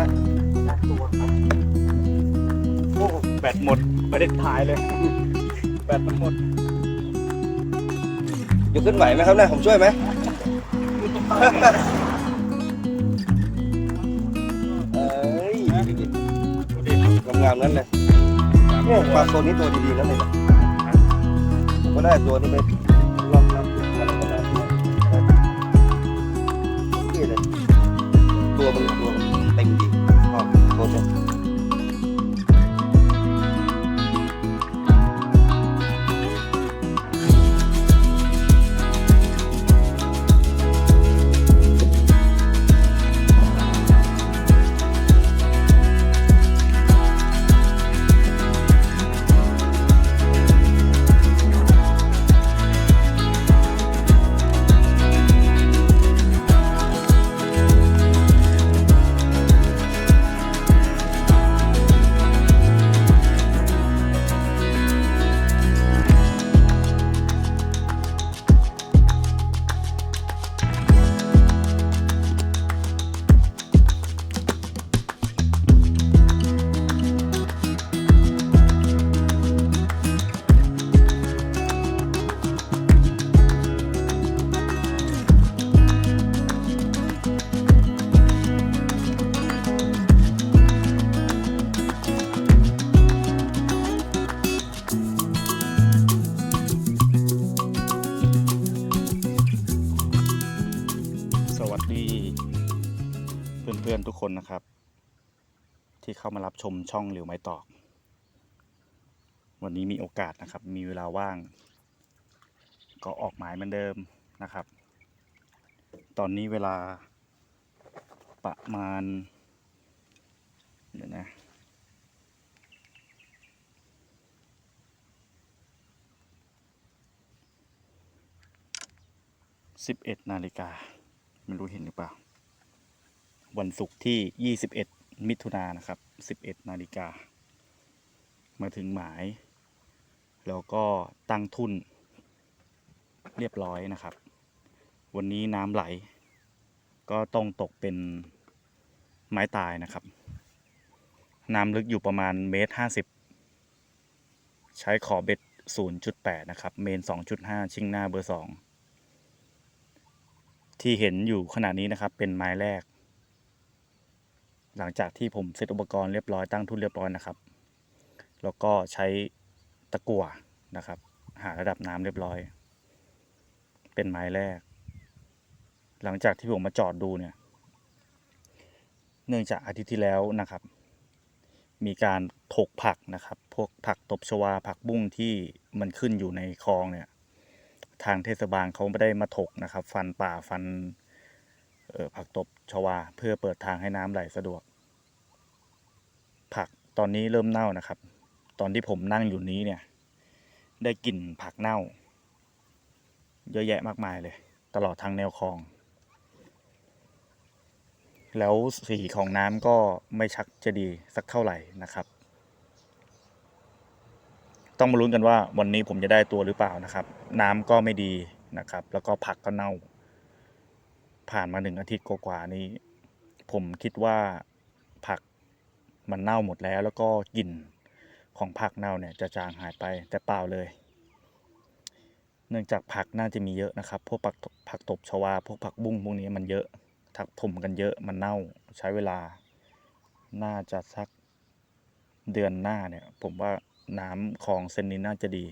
นะนักตัวครับโอ้แบตหมดไม่ได้ถ่ายเลย แบตมันหมดยกขึ้นไหวไหมครับเนี่ยผมช่วยไหมเอ้ยงามๆนั้นเลยโอ้ปลาโซนนี้ตัวดีๆนั่นเลยนะผมก็ได้ตัวนี้ไป วัสดีเพื่อนๆทุกคนนะครับ ที่เข้ามารับชมช่องเหลิวไม้ตอก วันนี้มีโอกาสนะครับ มีเวลาว่าง ก็ออกหมายเหมือนเดิมนะครับ ตอนนี้เวลาประมาณเดี๋ยวนะสิบเอ็ดนาฬิกา ไม่รู้เห็นหรือเปล่า วันศุกร์ที่ 21 มิถุนายนนะครับ 11 นาฬิกา มาถึงหมาย แล้วก็ตั้งทุน เรียบร้อยนะครับ วันนี้น้ำไหล ก็ต้องตกเป็นไม้ตายนะครับ น้ำลึกอยู่ประมาณเมตรห้าสิบใช้ขอเบ็ด 0.8 นะครับ เมน 2.5 ชิงหน้าเบอร์ 2 ที่เห็นอยู่ขณะนี้นะครับ เป็นไม้แรก หลังจากที่ผมเซตอุปกรณ์เรียบร้อยตั้งทุนเรียบร้อยนะครับ แล้วก็ใช้ตะกั่วนะครับ หาระดับน้ำเรียบร้อย เป็นไม้แรก หลังจากที่ผมมาจอดดูเนี่ย เนื่องจากอาทิตย์ที่แล้วนะครับ มีการถกผักนะครับ พวกผักตบชวาผักบุ้งที่มันขึ้นอยู่ในคลองเนี่ย ทางเทศบาลเขาไม่ได้มาถกนะครับ ฟันป่าฟันผักตบชวา เพื่อเปิดทางให้น้ำไหลสะดวก ผักตอนนี้เริ่มเน่านะครับ ตอนที่ผมนั่งอยู่นี้เนี่ย ได้กลิ่นผักเน่า เยอะแยะมากมายเลย ตลอดทางแนวคลอง แล้วสีของน้ำก็ไม่ชักจะดีสักเท่าไหร่นะครับ ต้องมาลุ้นกันว่าวันนี้ผมจะได้ตัวหรือเปล่านะครับ น้ำก็ไม่ดีนะครับ แล้วก็ผักก็เน่า ผ่านมาหนึ่งอาทิตย์กว่าๆนี้ ผมคิดว่าผักมันเน่าหมดแล้ว แล้วก็กลิ่นของผักเน่าเนี่ยจะจางหายไปแต่เปล่าเลย เนื่องจากผักน่าจะมีเยอะนะครับ พวกผักผักตบชวา พวกผักบุ้งพวกนี้มันเยอะทับถมกันเยอะมันเน่าใช้เวลา น่าจะสักเดือนหน้าเนี่ย ผมว่า น้ำคลองเส้นนี้น่าจะดี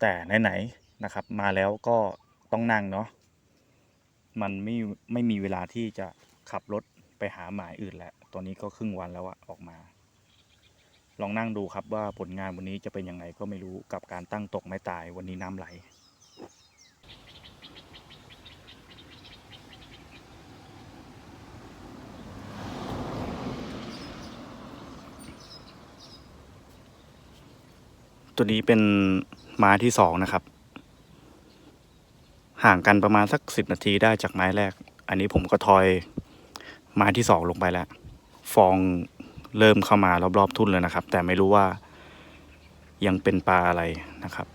แต่ไหนๆนะครับ มาแล้วก็ต้องนั่งเนาะมันไม่ไม่มีเวลาที่จะขับรถไปหาหมายอื่นแหละตอนนี้ก็ครึ่งวันแล้วอะออกมา ลองนั่งดูครับว่าผลงานวันนี้จะเป็นยังไงก็ไม่รู้กับการตั้งตกไม้ตายวันนี้น้ำไหล ตัวนี้เป็นไม้ที่สองนะครับ ห่างกันประมาณสักสิบนาทีได้จากไม้แรก อันนี้ผมก็ทอยไม้ที่สองลงไปแล้ว ฟองเริ่มเข้ามารอบๆทุ่นเลยนะครับ แต่ไม่รู้ว่ายังเป็นปลาอะไรนะครับ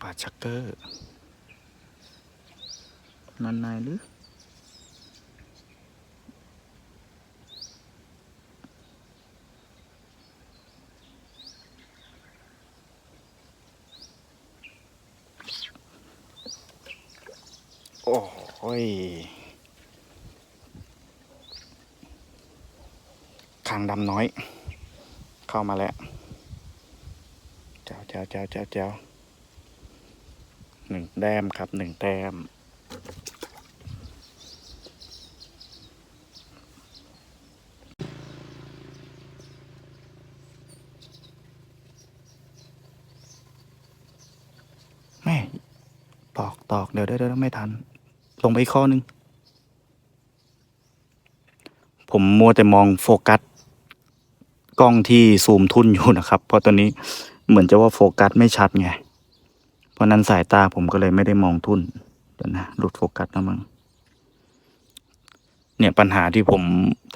ปาชักเกอร์นันนายหรือ โอ้ยคางดำน้อย เข้ามาแล้ว เจ้าเจ้าเจ้าเจ้าเจ้า หนึ่งแต้มครับหนึ่งแต้ม แม่ตอกตอกเดี๋ยวเดี๋ยวเดี๋ยวไม่ทัน ลงไปอีกข้อหนึ่งผมมัวแต่มองโฟกัส กล้องที่ซูมทุ่นอยู่นะครับ เพราะตอนนี้เหมือนจะว่าโฟกัสไม่ชัดไง เพราะนั้นสายตาผมก็เลยไม่ได้มองทุ่นเดี๋ยวนะหลุดโฟกัสแล้วมั้งเนี่ยปัญหาที่ผม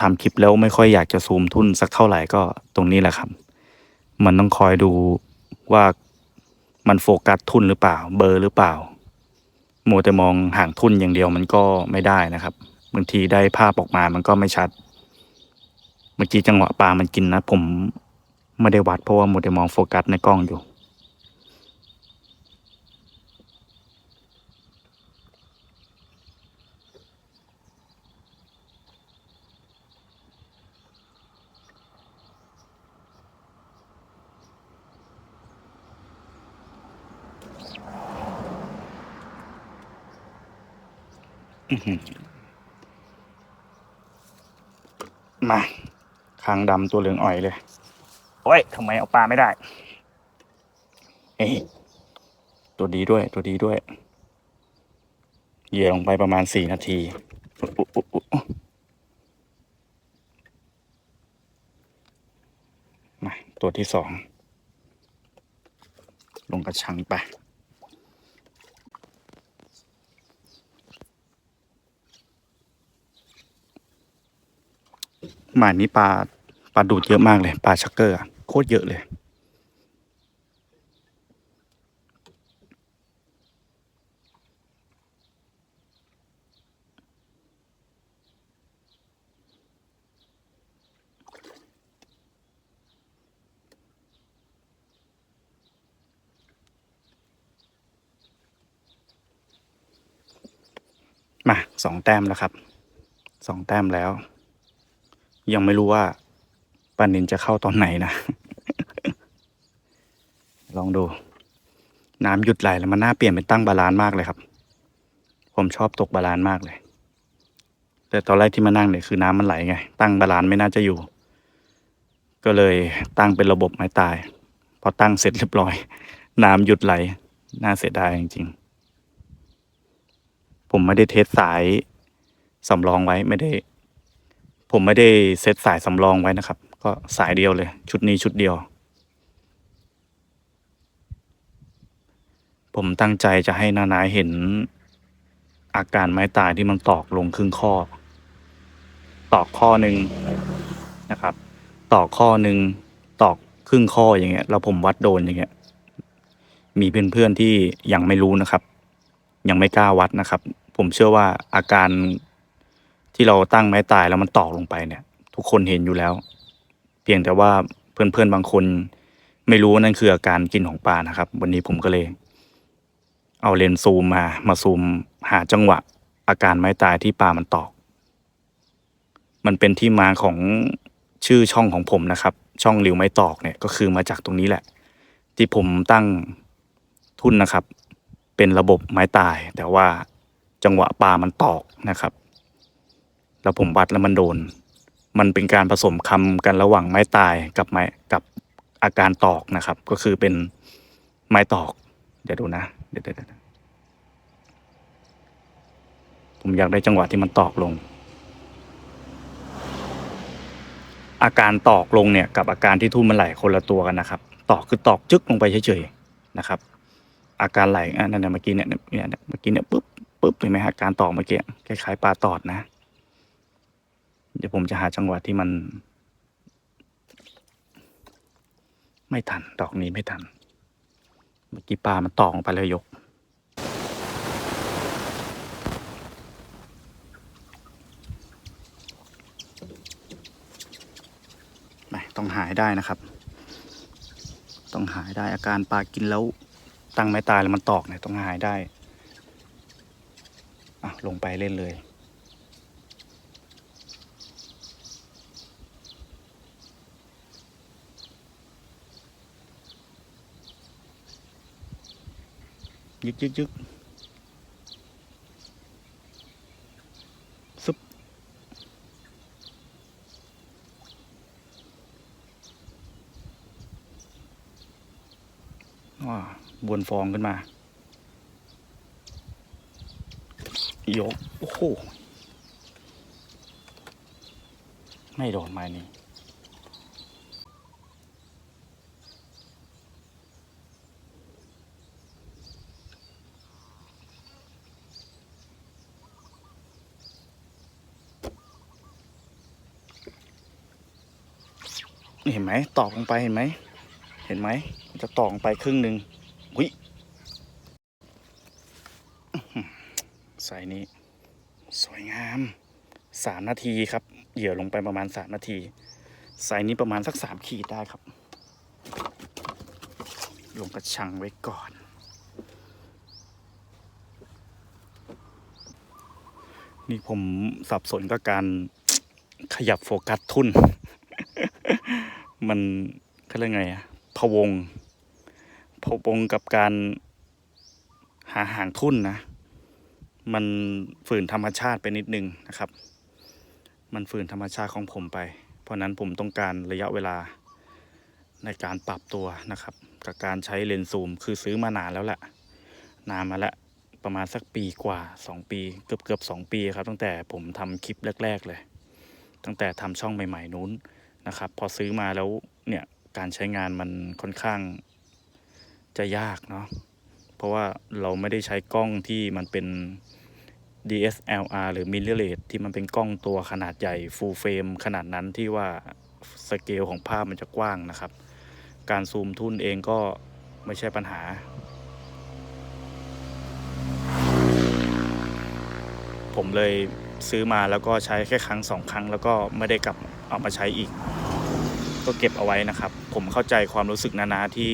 ทำคลิปแล้วไม่ค่อยอยากจะซูมทุ่นสักเท่าไหร่ก็ตรงนี้แหละครับ มันต้องคอยดูว่ามันโฟกัสทุ่นหรือเปล่า เบอร์หรือเปล่ามัวแต่มองห่างทุ่นอย่างเดียวมันก็ไม่ได้นะครับบางทีได้ภาพออกมามันก็ไม่ชัด เมื่อกี้จังหวะปลามันกินนะ ผมไม่ได้วัดเพราะว่ามัวแต่มองโฟกัสในกล้องอยู่ มาคางดำตัวเหลืองอ่อยเลย โอ้ยทำไมเอาปลาไม่ได้ เอ้ยตัวดีด้วย ตัวดีด้วย เหยื่อลงไปประมาณสี่นาทีอุ๊อุ๊อุ๊อุ๊มา ตัวที่สอง ลงกระชังไป หมายนี้ปลาปลาดูดเยอะมากเลย ปลาชักเกอร์โคตรเยอะเลย มาสองแต้มแล้วครับสองแต้มแล้ว ยังไม่รู้ว่าปานินจะเข้าตอนไหนนะ ลองดู น้ำหยุดไหลแล้วมันน่าเปลี่ยนเป็นตั้งบาลานซ์มากเลยครับ ผมชอบตกบาลานซ์มากเลย แต่ตอนแรกที่มานั่งเนี่ยคือน้ำมันไหลไง ตั้งบาลานซ์ไม่น่าจะอยู่ ก็เลยตั้งเป็นระบบไม้ตาย พอตั้งเสร็จเรียบร้อย น้ำหยุดไหล น่าเสียดายจริงๆ ผมไม่ได้เทสสายสำรองไว้ไม่ได้ ผมไม่ได้เซตสายสำรองไว้นะครับ ก็สายเดียวเลย ชุดนี้ชุดเดียว ผมตั้งใจจะให้นานาเห็น อาการไม้ตายที่มันตอกลงครึ่งข้อ ตอกข้อหนึ่งนะครับ ตอกข้อหนึ่งตอกครึ่งข้ออย่างเงี้ยแล้วผมวัดโดนอย่างเงี้ย มีเพื่อนๆที่ยังไม่รู้นะครับ ยังไม่กล้าวัดนะครับ ผมเชื่อว่าอาการ ที่เราตั้งไม้ตายแล้วมันตอกลงไปเนี่ย ทุกคนเห็นอยู่แล้ว เพียงแต่ว่าเพื่อนๆบางคน ไม่รู้ว่านั่นคืออาการกินของปลานะครับ วันนี้ผมก็เลย เอาเลนส์ซูมมา มาซูมหาจังหวะ อาการไม้ตายที่ปลามันตอก มันเป็นที่มาของชื่อช่องของผมนะครับ ช่องหลิวไม้ตอกเนี่ยก็คือมาจากตรงนี้แหละ ที่ผมตั้งทุนนะครับ เป็นระบบไม้ตาย แต่ว่าจังหวะปลามันตอกนะครับ แล้วผมวัดแล้วมันโดน มันเป็นการผสมคำกันระหว่างไม้ตายกับไม้กับอาการตอกนะครับ ก็คือเป็นไม้ตอก เดี๋ยวดูนะ เดี๋ยวเดี๋ยวผมอยากได้จังหวะที่มันตอกลง อาการตอกลงเนี่ยกับอาการที่ทุ่นมันไหลคนละตัวกันนะครับ ตอกคือตอกจึกลงไปเฉยๆนะครับ อาการไหลอะนั่นเมื่อกี้เนี่ยเนี่ยเนี่ยเมื่อกี้เนี่ยปุ๊บปุ๊บเห็นไหมฮะการตอกเมื่อกี้คล้ายๆปลาตอดนะ เดี๋ยวผมจะหาจังหวะที่มัน ไม่ทัน ดอกนี้ไม่ทัน เมื่อกี้ปลามันตองไปเลยยก ไม่ต้องหายได้นะครับ ต้องหายได้อาการปลากินแล้ว ตั้งไม่ตายแล้วมันตอกเนี่ยต้องหายได้ อะ ลงไปเล่นเลย ยึกยึกยึกซึบว้าบวนฟองขึ้นมา ยก โอ้โห ไม่โดนไม้นี้ นี่เห็นไหมตอกลงไปเห็นไหม เห็นไหมมันจะตอกลงไปครึ่งหนึ่งหุยอื้อหือใส่นี้ สวยงามสามนาทีครับ เหยื่อลงไปประมาณสามนาที ใส่นี้ประมาณสักสามขีดได้ครับ ลงกระชังไว้ก่อน นี่ผมสับสนกับการขยับโฟกัสทุ่น มันเขาเรียกไงอะพวงพวงกับการหาหางทุ่นนะ มันฝืนธรรมชาติไปนิดนึงนะครับ มันฝืนธรรมชาติของผมไป เพราะนั้นผมต้องการระยะเวลาในการปรับตัวนะครับ กับการใช้เลนส์ซูม คือซื้อมานานแล้วแหละ นานมาแล้วประมาณสักปีกว่า 2 ปี เกือบเกือบสองปีครับ ตั้งแต่ผมทำคลิปแรก ๆ เลย ตั้งแต่ทำช่องใหม่ ๆ นู้น นะครับ พอซื้อมาแล้วเนี่ยการใช้งานมันค่อนข้างจะยากเนาะเพราะว่าเราไม่ได้ใช้กล้องที่มันเป็น DSLR หรือ mirrorless ที่มันเป็นกล้องตัวขนาดใหญ่ full frame ขนาดนั้นที่ว่าสเกลของภาพมันจะกว้างนะครับ การซูมทุ่นเองก็ไม่ใช่ปัญหา ผมเลยซื้อมาแล้วก็ใช้แค่ครั้งสองครั้ง แล้วก็ไม่ได้กลับเอามาใช้อีก ก็เก็บเอาไว้นะครับ ผมเข้าใจความรู้สึกนานาที่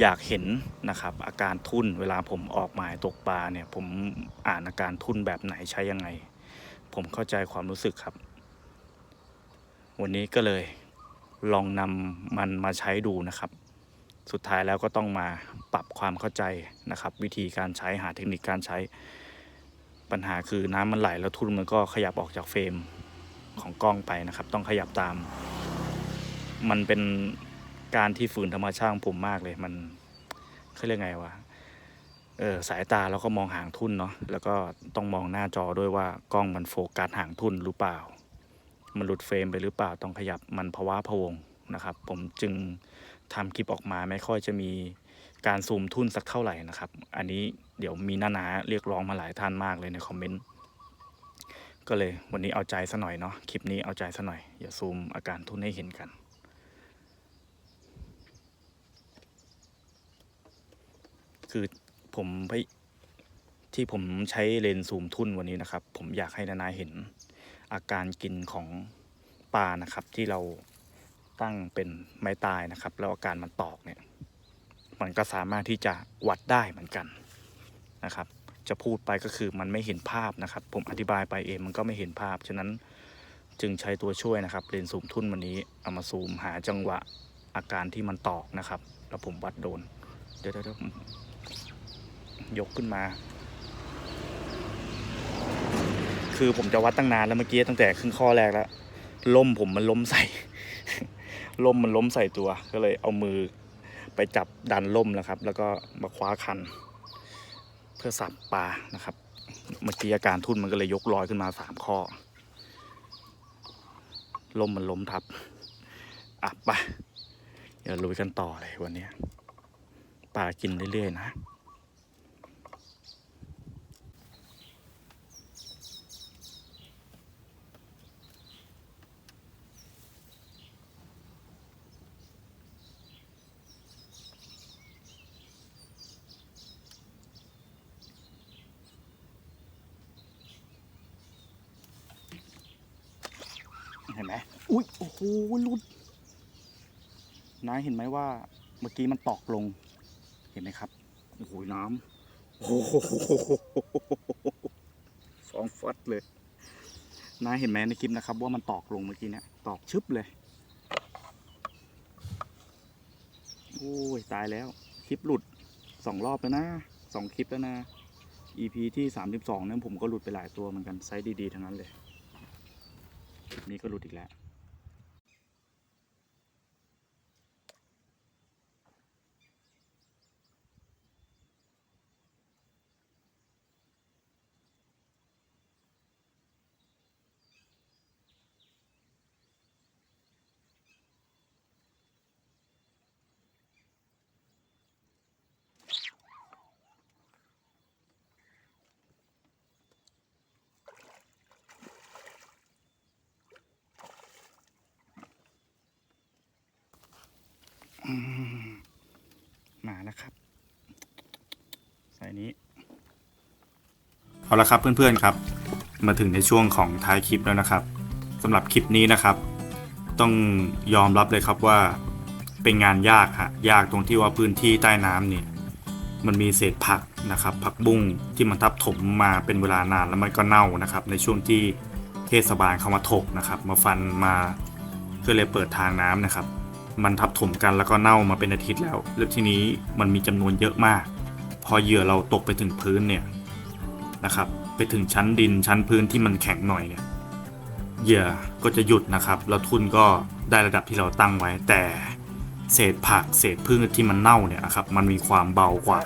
อยากเห็นนะครับ อาการทุ่นเวลาผมออกหมายตกปลาเนี่ย ผมอ่านอาการทุ่นแบบไหนใช้ยังไง ผมเข้าใจความรู้สึกครับ วันนี้ก็เลยลองนำมันมาใช้ดูนะครับ สุดท้ายแล้วก็ต้องมาปรับความเข้าใจนะครับ วิธีการใช้หาเทคนิคการใช้ ปัญหาคือน้ำมันไหลแล้วทุ่นมันก็ขยับออกจากเฟรมของกล้องไปนะครับ ต้องขยับตาม มันเป็นการที่ฝืนธรรมชาติของผมมากเลยมันเขาเรียกไงวะเออสายตาเราก็มองหางทุ่นเนาะแล้วก็ต้องมองหน้าจอด้วยว่ากล้องมันโฟกัสหางทุ่นหรือเปล่า มันหลุดเฟรมไปหรือเปล่าต้องขยับมันภาวะพะวงนะครับ ผมจึงทำคลิปออกมาไม่ค่อยจะมีการซูมทุ่นสักเท่าไหร่นะครับ อันนี้เดี๋ยวมีหนานาเรียกร้องมาหลายท่านมากเลยในคอมเมนต์ก็เลยวันนี้เอาใจซะหน่อยเนาะคลิปนี้เอาใจซะหน่อยอย่าซูมอาการทุ่นให้เห็นกัน คือผมไปที่ผมใช้เลนส์ซูมทุ่นวันนี้นะครับ ผมอยากให้นานาเห็นอาการกินของปลานะครับ ที่เราตั้งเป็นไม้ตายนะครับ แล้วอาการมันตอกเนี่ย มันก็สามารถที่จะวัดได้เหมือนกันนะครับ จะพูดไปก็คือมันไม่เห็นภาพนะครับ ผมอธิบายไปเองมันก็ไม่เห็นภาพ ฉะนั้นจึงใช้ตัวช่วยนะครับเลนส์ซูมทุ่นวันนี้เอามาซูมหาจังหวะอาการที่มันตอกนะครับ แล้วผมวัดโดน เดี๋ยวเดี๋ยว ยกขึ้นมา คือผมจะวัดตั้งนานแล้วเมื่อกี้ตั้งแต่ครึ่งข้อแรกแล้วล่มผมมันล้มใส่ล่มมันล้มใส่ตัว ก็เลยเอามือไปจับดันล่มแล้วครับ แล้วก็มาคว้าคัน เพื่อสับปลานะครับ เมื่อกี้อาการทุ่นมันก็เลยยกลอยขึ้นมาสามข้อล่มมันล้มทับอะไปเดี๋ยวลุยกันต่อเลยวันนี้ปลากินเรื่อยๆนะ เห็นไหมอุ้ยโอ้โหห ลุดนาเห็นไหมว่าเมื่อกี้มันตอกลง เห็นไหมครับ โอ้โหน้ำโอ้โหสองฟัดเลยนาเห็นไหมในคลิปนะครับ ว่ามันตอกลงเมื่อกี้เนี่ยตอกชึบเลย โอ้ยตายแล้ว คลิปหลุดสองรอบแล้วนะสองคลิปแล้วนะ EP ที่สามสิบสองนั้นผมก็หลุดไปหลายตัวเหมือนกันไซส์ดีๆทั้งนั้นเลย คลิปนี้ก็หลุดอีกแล้ว แล้วครับ ใส่นี้ เอาละครับเพื่อนๆครับ มาถึงในช่วงของท้ายคลิปแล้วนะครับสำหรับคลิปนี้นะครับ ต้องยอมรับเลยครับว่าเป็นงานยากฮะยากตรงที่ว่าพื้นที่ใต้น้ำเนี่ยมันมีเศษผักนะครับผักบุ้งที่มันทับถมมาเป็นเวลานานแล้วมันก็เน่านะครับ ในช่วงที่เทศบาลเข้ามาถกนะครับ มาฟันมาเพื่อเลยเปิดทางน้ำนะครับ มันทับถมกันแล้วก็เน่ามาเป็นอาทิตย์แล้ว แล้วทีนี้มันมีจำนวนเยอะมาก พอเหยื่อเราตกไปถึงพื้นเนี่ยนะครับ ไปถึงชั้นดินชั้นพื้นที่มันแข็งหน่อยเนี่ยเหยื่อก็จะหยุดนะครับ แล้วทุนก็ได้ระดับที่เราตั้งไว้ แต่เศษผักเศษพืชที่มันเน่าเนี่ยนะครับมันมีความเบากว่า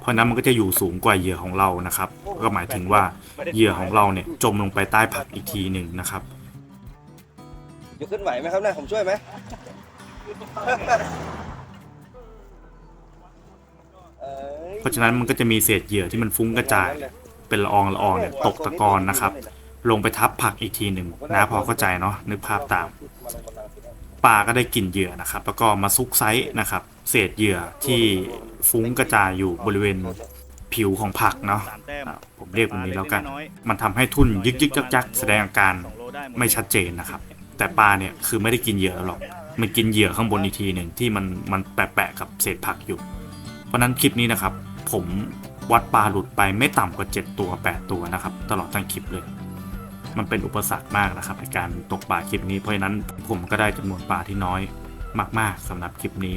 เพราะนั้นมันก็จะอยู่สูงกว่าเหยื่อของเรานะครับ ก็หมายถึงว่าเหยื่อของเราเนี่ยจมลงไปใต้ผักอีกทีหนึ่งนะครับยกขึ้นไหวไหมครับนี่ยผมช่วยไหม เพราะฉะนั้นมันก็จะมีเศษเหยื่อที่มันฟุ้งกระจาย เป็นละอองละอองเนี่ยตกตะกอนนะครับ ลงไปทับผักอีกทีหนึ่งนะพอเข้าใจเนาะนึกภาพตามปลาก็ได้กลิ่นเหยื่อนะครับ แล้วก็มาซุกไซส์นะครับ เศษเหยื่อที่ฟุ้งกระจายอยู่บริเวณผิวของผักเนาะผมเรียกแบบนี้แล้วกัน มันทำให้ทุ่นยึกยึกยักยักแสดงอาการไม่ชัดเจนนะครับ แต่ปลาเนี่ยคือไม่ได้กินเหยื่อหรอก มันกินเหยื่อข้างบนอีกทีหนึ่งที่มันมันแปะๆกับเศษผักอยู่ เพราะนั้นคลิปนี้นะครับ ผมวัดปลาหลุดไปไม่ต่ำกว่า 7 ตัว 8 ตัวนะครับ ตลอดทั้งคลิปเลย มันเป็นอุปสรรคมากนะครับในการตกปลาคลิปนี้เพราะฉะนั้นผมก็ได้จำนวนปลาที่น้อยมากๆสำหรับคลิปนี้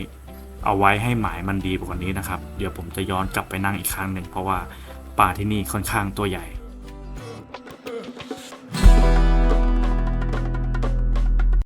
เอาไว้ให้หมายมันดีกว่านี้นะครับ เดี๋ยวผมจะย้อนกลับไปนั่งอีกครั้งหนึ่งเพราะว่าปลาที่นี่ค่อนข้างตัวใหญ่